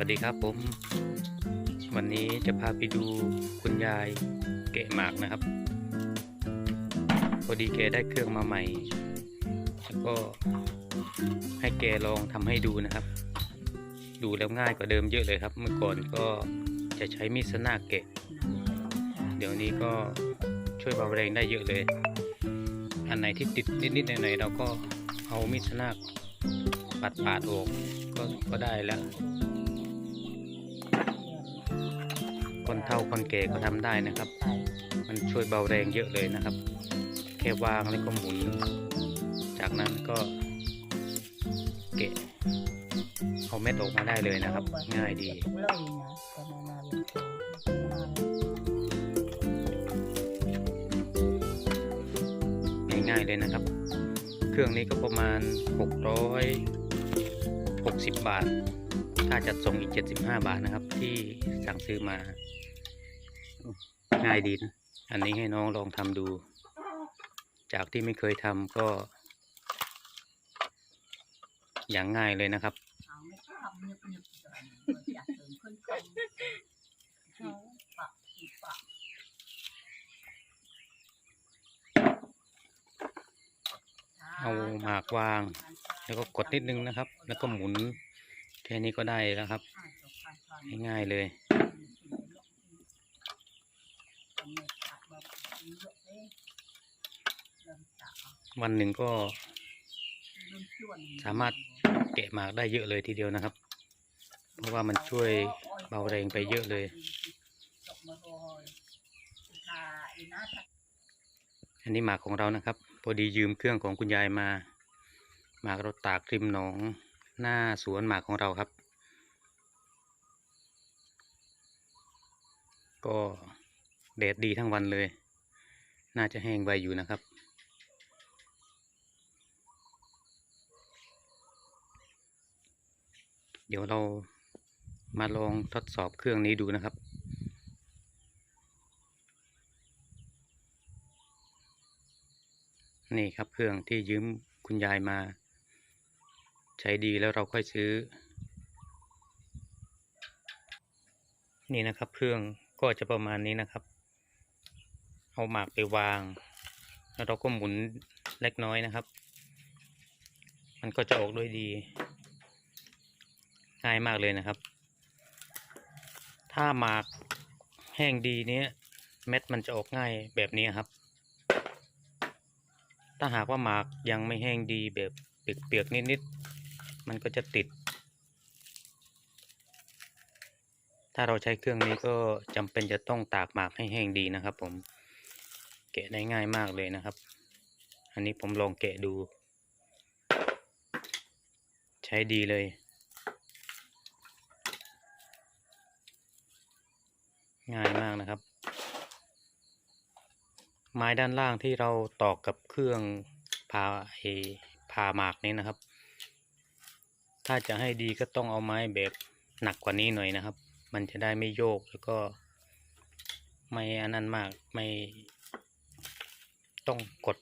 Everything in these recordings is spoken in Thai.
วัสดีครับผม วันนี้จะพาไปดูคุณยายแกะหมากนะครับ พอดีแกได้เครื่องมาใหม่ แล้วก็ให้แกลองทำให้ดูนะครับ ดูแล้วง่ายกว่าเดิมเยอะเลยครับ เมื่อก่อนก็จะใช้มีดสนากแกะ เดี๋ยวนี้ก็ช่วยเบาแรงได้เยอะเลย อันไหนที่ติดนิดๆหน่อยๆเราก็เอามีดสนากปัดปาดออกก็ก็ได้แล้ว คนเฒ่าคนแก่ก็ทำได้นะครับ มันช่วยเบาแรงเยอะเลยนะครับ แค่วางแล้วก็หมุน จากนั้นก็เกะเอาเม็ดออกมาได้เลยนะครับ ง่ายดีง่ายๆเลยนะครับ เครื่องนี้ก็ประมาณ 660 บาท ถ้าจัดส่งอีก75บาทนะครับ ที่สั่งซื้อมา ง่ายดีนะ อันนี้ให้น้องลองทำดู จากที่ไม่เคยทำก็ อย่างง่ายเลยนะครับเอาหมากวาง แล้วก็กดนิดนึงนะครับ แล้วก็หมุน ค่นี้ก็ได้แล้วครับ ง่ายๆเลยวันหนึ่งก็ สามารถแกะหมากได้เยอะเลยทีเดียวนะครับ เพราะว่ามันช่วยเบาแรงไปเยอะเลยอันนี้หมากของเรานะครับ พอดียืมเครื่องของคุณยายมา หมากเราตากริมหนอง หน้าสวนหมากของเราครับ ก็แดดดีทั้งวันเลย น่าจะแห้งไวอยู่นะครับ เดี๋ยวเรามาลองทดสอบเครื่องนี้ดูนะครับนี่ครับเครื่องที่ยืมคุณยายมา ใช้ดีแล้วเราค่อยซื้อ นี่นะครับเครื่องก็จะประมาณนี้นะครับ เอาหมากไปวาง แล้วเราก็หมุนเล็กน้อยนะครับ มันก็จะออกด้วยดี ง่ายมากเลยนะครับ ถ้าหมากแห้งดีเนี้ยเม็ดมันจะออกง่ายแบบนี้ครับ ถ้าหากว่าหมากยังไม่แห้งดีแบบเปียกๆนิดๆ มันก็จะติด ถ้าเราใช้เครื่องนี้ก็จำเป็นจะต้องตากหมากให้แห้งดีนะครับ ผมแกะได้ง่ายมากเลยนะครับ อันนี้ผมลองแกะดู ใช้ดีเลย ง่ายมากนะครับ ไม้ด้านล่างที่เราตอกกับเครื่องพาเอพาหมากนี้นะครับ ถ้าจะให้ดีก็ต้องเอาไม้แบบหนักกว่านี้หน่อยนะครับ มันจะได้ไม่โยกแล้วก็ ไม่อันนั้นมากไม่ต้องกด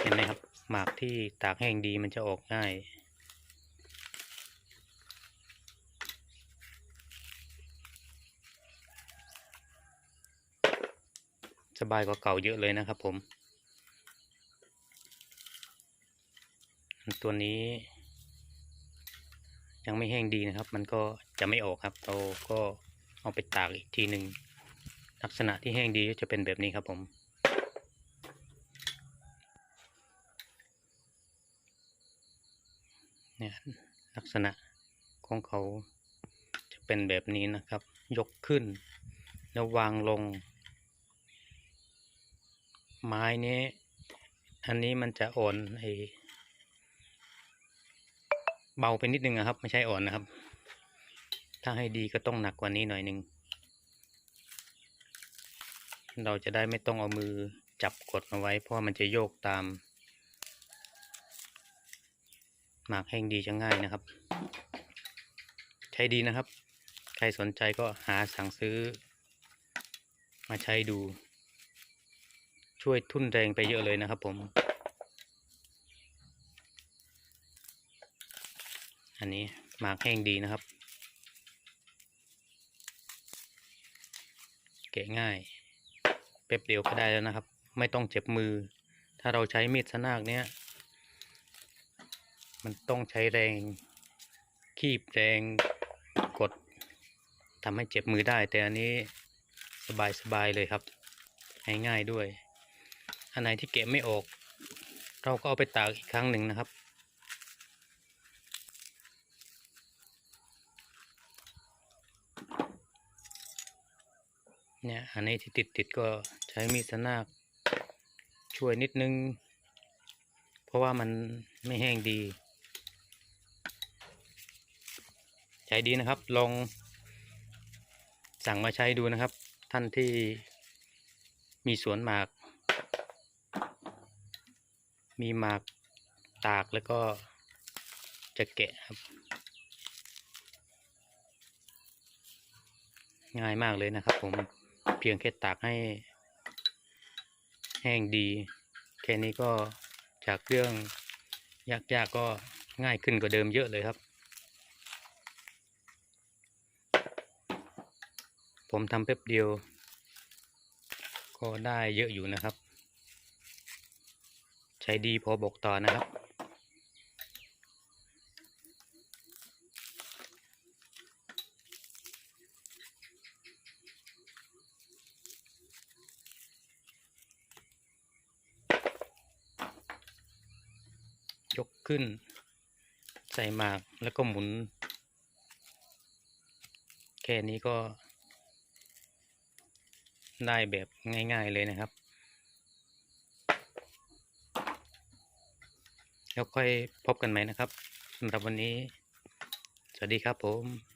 เห็นไหมครับ หมากที่ตากแห้งดีมันจะออกง่ายสบายกว่าเก่าเยอะเลยนะครับผม ตัวนี้ ยังไม่แห้งดีนะครับ มันก็จะไม่ออกครับเราก็เอาไปตากอีกทีหนึ่งลักษณะที่แห้งดีก็จะเป็นแบบนี้ครับผมเนี่ยลักษณะของเขาจะเป็นแบบนี้นะครับ ยกขึ้น แล้ววางลง ไม้นี้ อันนี้มันจะอ่อนไอ เบาไปนิดนึงนะครับ ไม่ใช่อ่อนนะครับ ถ้าให้ดีก็ต้องหนักกว่านี้หน่อยหนึ่งเราจะได้ไม่ต้องเอามือจับกดมาไว้ เพราะมันจะโยกตาม หมากแห้งดีจะง่ายนะครับ ใช้ดีนะครับ ใครสนใจก็หาสั่งซื้อ มาใช้ดู ช่วยทุ่นแรงไปเยอะเลยนะครับผม อันนี้หมากแห้งดีนะครับแกะง่ายแป๊บเดียวก็ได้แล้วนะครับ ไม่ต้องเจ็บมือ ถ้าเราใช้มีดสนากเนี้ยมันต้องใช้แรงคีบแรงกดทำให้เจ็บมือได้ แต่อันนี้สบายสบายเลยครับ ง่ายๆด้วย อันไหนที่เก็บไม่ออก เราก็เอาไปตากอีกครั้งหนึ่งนะครับ เนี่ยอันนี้ที่ติดติดก็ใช้มีดสนากช่วยนิดนึง เพราะว่ามันไม่แห้งดี ใช้ดีนะครับ ลองสั่งมาใช้ดูนะครับ ท่านที่มีสวนหมาก มีหมากตากแล้วก็จะแกะครับ ง่ายมากเลยนะครับผม เพียงแค่ตากให้แห้งดี แค่นี้ก็จากเรื่องยากๆก็ง่ายขึ้นกว่าเดิมเยอะเลยครับ ผมทำแป๊บเดียว ก็ได้เยอะอยู่นะครับ ใช้ดีพอบอกต่อนะครับ ยกขึ้น ใส่หมากแล้วก็หมุน แค่นี้ก็ได้แบบง่าย ๆเลยนะครับ แล้วค่อยพบกันใหม่นะครับสำหรับวันนี้ สวัสดีครับผม